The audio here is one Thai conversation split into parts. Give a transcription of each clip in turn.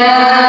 Yeah.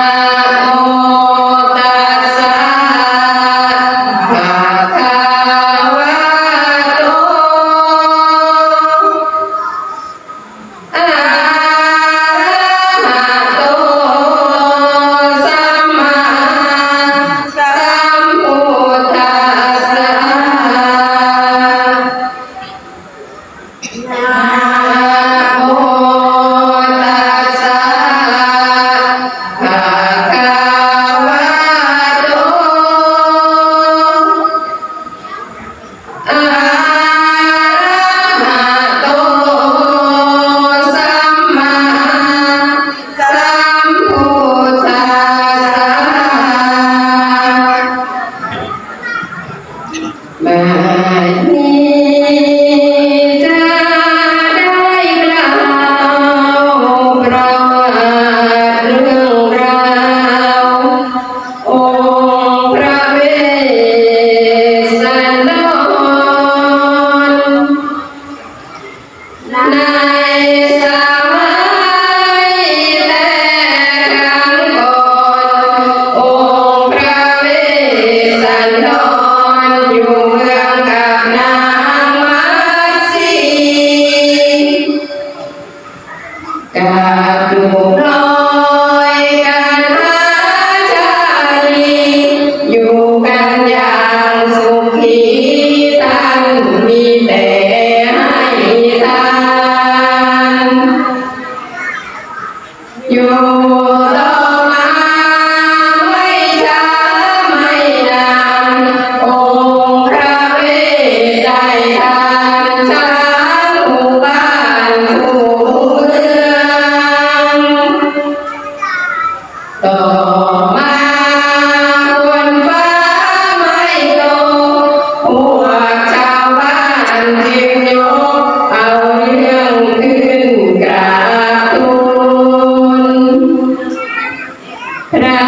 พระ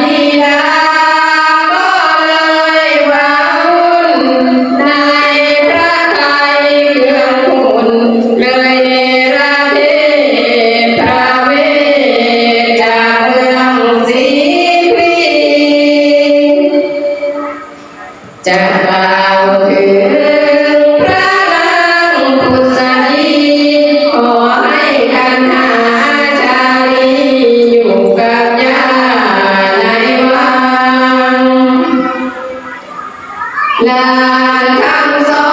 บิดาก็เลยวุ่นในพระทัยเรื่อหุ่นเลยรเทศพระเวจามีพีจาก ทางสอน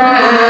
Amen.